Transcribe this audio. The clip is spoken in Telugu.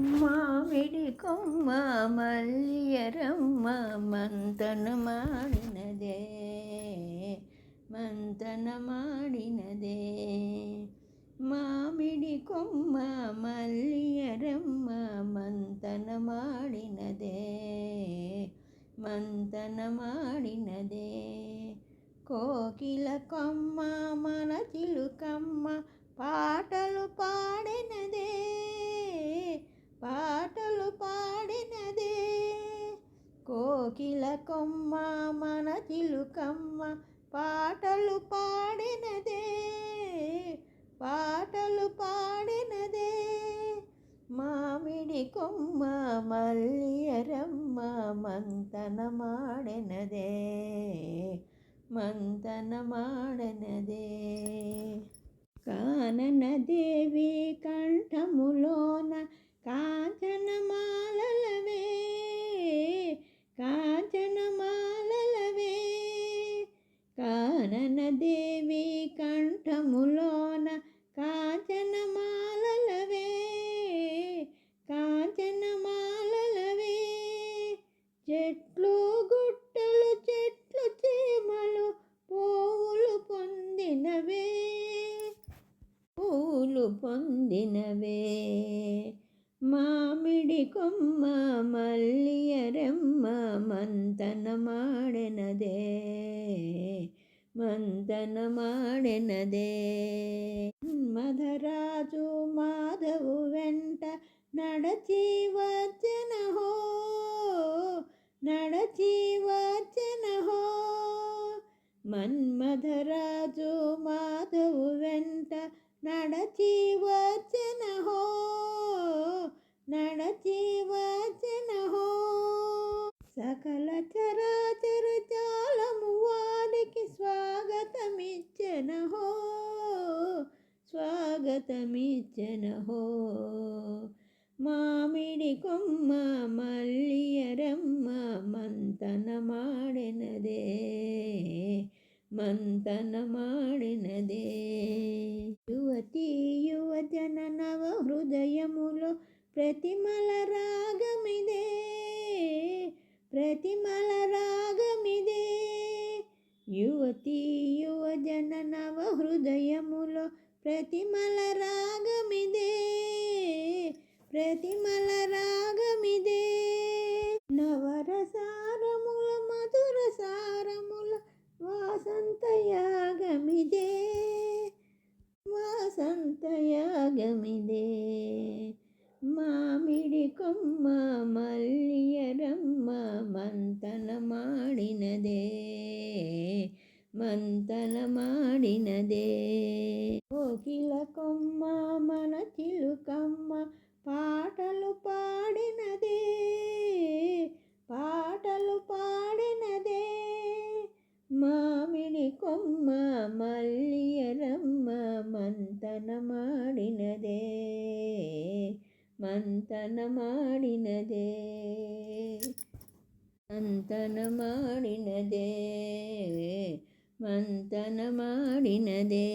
మామిడి కొమ్మ మల్లియరమ్మ మంతన మాడినదే మంతన మాడినదే మామిడి కొమ్మ మల్లియరమ్మ మంతన మాడినదే మంతన మాడినదే కోకిల కొమ్మ మన చిలుకమ్మ పాటలు పాడినదే కోకిల కొమ్మ మన చిలుకమ్మ పాటలు పాడినదే పాటలు పాడినదే మామిడి కొమ్మ మల్లియరమ్మ మంతన మాడినదే మంతన మాడనదే దేవి కంఠములోన కాంచనమాలలవే కాంచనమాలలవే. చెట్లు గుట్టలు చెట్లు చీమలు పువ్వులు పొందినవే పూలు పొందినవే. మామిడి కొమ్మ మల్లియరమ్మ మంతన మాడెనదే మంతన మాడెనదే మధరాజు మాధవు వెంట నడచి వచ్చన హో నడచి వచ్చన హో మన్మధరాజు మాధవు వెంట నడచి వచ్చన హో నడచి వచ్చన హో సకల చరాచర స్వాగతమిచ్చనహో. మామిడి కొమ్మ మల్లియరమ్మ మంతన మాడినదే మంతన మాడినదే యువతి యువజన నవ హృదయములో ప్రతిమల రాగమిదే ప్రతిమల రాగమిదే. యువతి యువ ప్రతిమల రాగమిదే ప్రతిమల రాగమిదే. నవరసారముల మధుర సారముల వాసంత యాగమిదే మామిడి కొమ్మ మల్లి మంతన మాడినదే కోకిల కొమ్మ మన చిలుకమ్మ పాటలు పాడినదే. పాటలు పాడినదే. మామిడి కొమ్మ మల్లియరమ్మ మంతన మాడినదే మంతన మాడినదే మంతన మాడినదే మంతన మాడినదే